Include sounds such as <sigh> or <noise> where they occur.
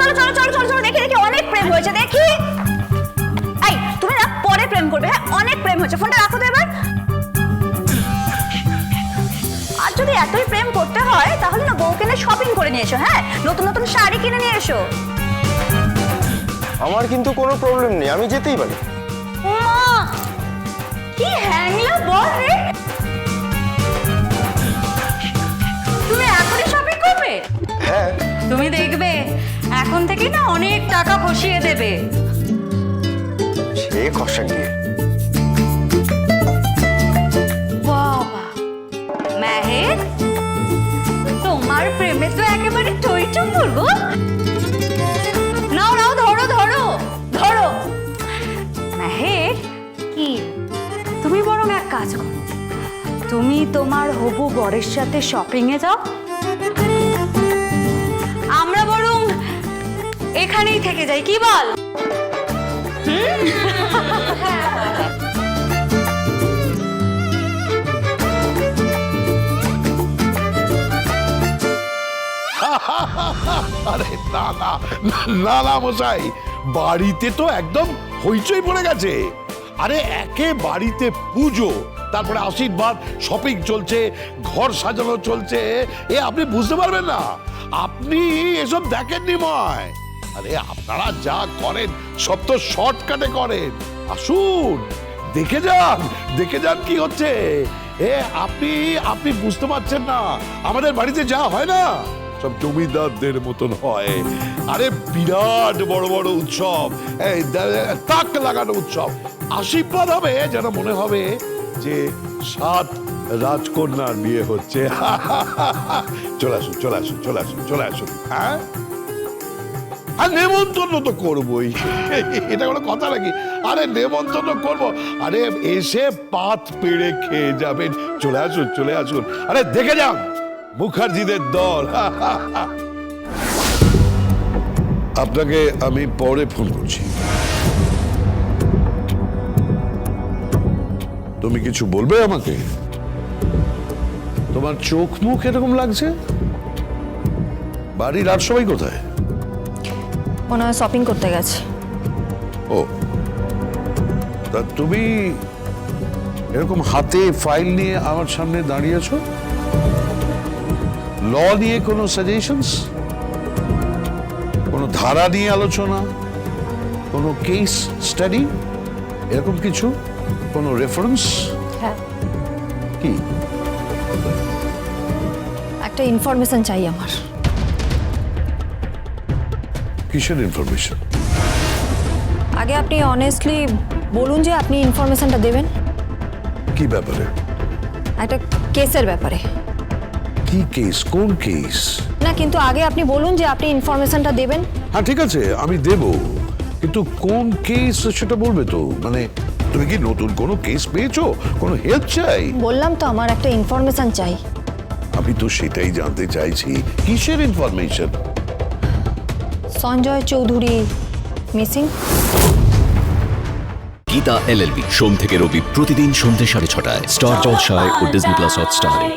চলো চলো চলো চলো চলো দেখি দেখি অনেক প্রেম হয়েছে দেখি। এই তুমি না পরে প্রেম করবে হ্যাঁ অনেক প্রেম হয়েছে ফোনটা রাখো তো এবার। আর যদি এতই প্রেম করতে হয় তাহলে না বউকে নিয়ে শপিং করে নিয়ে এসো হ্যাঁ? নতুন নতুন শাড়ি কিনে নিয়ে এসো। আমার কিন্তু কোনো প্রবলেম নেই আমি যেতেই পারি। মা কি হ্যাংলা বল রে। তুমি এখনই শপিং করবে? হ্যাঁ। তুমি দেখবে এখন থেকে না অনেক টাকা খসিয়ে দেবে। সে খসা গিয়ে। তোমার প্রেমে তো একেবারে টই টুম্বুর গো। নাও নাও ধরো ধরো ধরো। মেহের কি? তুমি বরং এক কাজ করো। তুমি তোমার হবু বরের সাথে শপিং এ যাও। এখানেই থেকে যাই, কি বল? <laughs> আরে না না মশাই, বাড়িতে তো একদম হইচই পড়ে গেছে। আরে, একে বাড়িতে পুজো, তারপরে আশীর্বাদ, শপিং চলছে, ঘর সাজানো চলছে, এ আপনি বুঝতে পারবেন না। আপনি এসব দেখেননি ময় আরে আপনারা যা করেন, সব তো শর্টকাটে করেন। আসুন, দেখে যান দেখে যান কি হচ্ছে। এ, আপনি আপনি বুঝতে পারছেন না, আমাদের বাড়িতে যা হয় না, সব জমিদারদের মতন হয়। আরে বিরাট বড় বড় উৎসব, এই তাক লাগানো উৎসব। আশীর্বাদ হবে যেন মনে হবে যে সাত রাজকন্যার বিয়ে হচ্ছে। <laughs> চলে আসুন চলে আসুন চলে আসুন চলে আসুন হ্যাঁ? আর নেমন্তন্ন তো করবই। <laughs> এটা কোনো কথা নাকি? আরে নেমন্তন্ন করব। আরে এসে পাত পেড়ে খেয়ে যাবেন। চলে আসুন চলে আসুন। আরে দেখে যান, মুখার্জিদের দল। <laughs> আপনাকে আমি পরে ফোন করছি। তুমি কিছু বলবে আমাকে? তোমার চোখ মুখ এরকম লাগছে? বাড়ির আর সবাই কোথায়? মনে হয় শপিং করতে গেছে। ও। তা তুমি এরকম হাতে ফাইল নিয়ে আমার সামনে দাঁড়িয়ে আছো? ল নিয়ে কোনো সাজেশনস কোনো ধারা নিয়ে আলোচনা? কোনো কেস স্টাডি এরকম কিছু? কোনো রেফারেন্স হ্যাঁ। কি? একটা ইনফরমেশন চাই আমার। কিসের ইনফরমেশন আগে আপনি অনেস্টলি বলুন যে আপনি ইনফরমেশনটা দেবেন। কি ব্যাপারে? একটা কেসের ব্যাপারে। কি কেস কোন কেস না কিন্তু আগে আপনি বলুন যে আপনি ইনফরমেশনটা দেবেন। হ্যাঁ ঠিক আছে আমি দেব। কিন্তু কোন কেস সেটা বলবে তো? মানে তুমি কি নতুন কোনো কেস পেয়েছ? কোনো হেল্প চাই? বললাম তো আমার একটা ইনফরমেশন চাই। আমি তো সেটাই জানতে চাইছি। কিসের information Sanjay Chowdhury. Missing? Geeta LLB সোম থেকে রবি প্রতিদিন সন্ধ্যে সাড়ে ছটায়। স্টার জলসায় ও ডিজনি প্লাস হটস্টারে।